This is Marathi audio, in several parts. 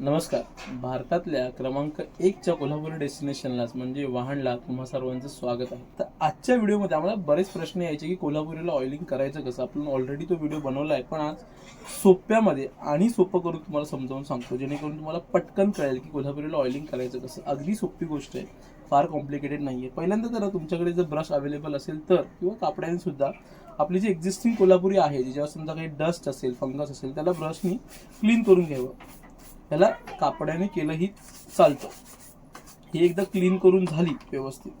नमस्कार. भारतातल्या क्रमांक एकच्या कोल्हापूर डेस्टिनेशनलाच म्हणजे वाहनला तुम्हा सर्वांचं स्वागत आहे. तर आजच्या व्हिडिओमध्ये आम्हाला बरेच प्रश्न यायचे की कोल्हापुरीला ऑइलिंग करायचं कसं? आपण ऑलरेडी तो व्हिडिओ बनवला आहे पण आज सोप्यामध्ये आणि सोपं करून तुम्हाला समजावून सांगतो जेणेकरून तुम्हाला पटकन कळेल की कोल्हापुरीला ऑइलिंग करायचं कसं. अगदी सोपी गोष्ट आहे फार कॉम्प्लिकेटेड नाही आहे पहिल्यांदा तर तुमच्याकडे जर ब्रश अवेलेबल असेल तर किंवा कापड्याने सुद्धा आपली जी एक्झिस्टिंग कोल्हापुरी आहे जेव्हा समजा काही डस्ट असेल फंगस असेल त्याला ब्रशनी क्लीन करून घ्यावं. याला कापड्याने केलंही चालतं. ही एकदा क्लीन करून झाली व्यवस्थित.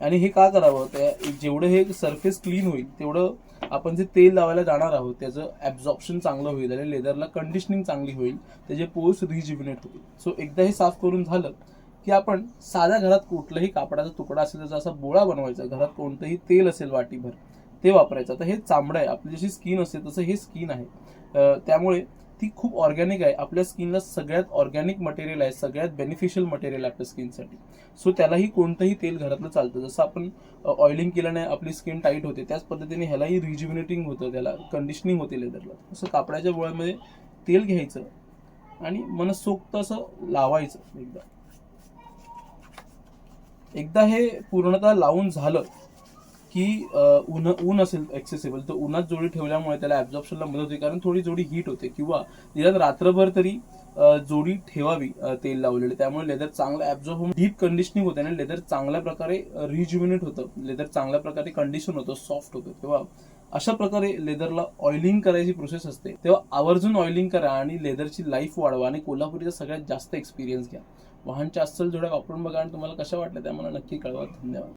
आणि हे का करावं? त्या जेवढं हे सरफेस क्लीन होईल तेवढं आपण जे तेल लावायला जाणार आहोत त्याचं ॲब्झॉर्प्शन चांगलं होईल आणि लेदरला कंडिशनिंग चांगली होईल त्याचे पोर्स रिज्युमिनेट होतील. सो एकदा हे साफ करून झालं की आपण साध्या घरात कुठलाही कापडाचा तुकडा असेल त्याचा असा बोळा बनवायचा. घरात कोणतंही तेल असेल वाटीभर ते वापरायचं. आता हे चांबडं आहे. आपली जशी स्किन असते तसं हे स्किन आहे. त्यामुळे ती खूप ऑर्गॅनिक आहे. आपल्या स्किनला सगळ्यात ऑर्गॅनिक मटेरियल आहे सगळ्यात बेनिफिशियल मटेरियल आहे आपल्या स्किनसाठी सो त्यालाही कोणतंही तेल घरातलं चालतं. जसं आपण ऑइलिंग केल्याने आपली स्किन टाईट होते त्याच पद्धतीने ह्यालाही रिज्युमिनेटिंग होतं त्याला कंडिशनिंग होते लेदरला असं कापडाच्या गोळ्यामध्ये तेल घ्यायचं आणि मनसोक्त असं लावायचं एकदा. एकदा हे पूर्णतः लावून झालं की ऊन ऊन असेल एक्सेसिबल तर उन्हात जोडी ठेवल्यामुळे त्याला ॲब्झॉर्प्शनला मदत होते. कारण थोडी जोडी हीट होते. किंवा निदान रात्रभर तरी जोडी ठेवावी तेल लावलेले. त्यामुळे लेदर चांगलं ॲब्झॉर्ब होऊन डीप कंडिशनिंग होते आणि लेदर चांगल्या प्रकारे रिज्युमिनेट होतं. लेदर चांगल्या प्रकारे कंडिशन होतं सॉफ्ट होतं. तेव्हा अशा प्रकारे लेदरला ऑइलिंग करायची प्रोसेस असते. तेव्हा आवर्जून ऑइलिंग करा आणि लेदरची लाईफ वाढवा आणि कोल्हापुरीचा सगळ्यात जास्त एक्सपिरियन्स घ्या. वाहनच्या अस्सल जोड्या वापरून बघा आणि तुम्हाला कशा वाटल्या त्या मला नक्की कळवा. धन्यवाद.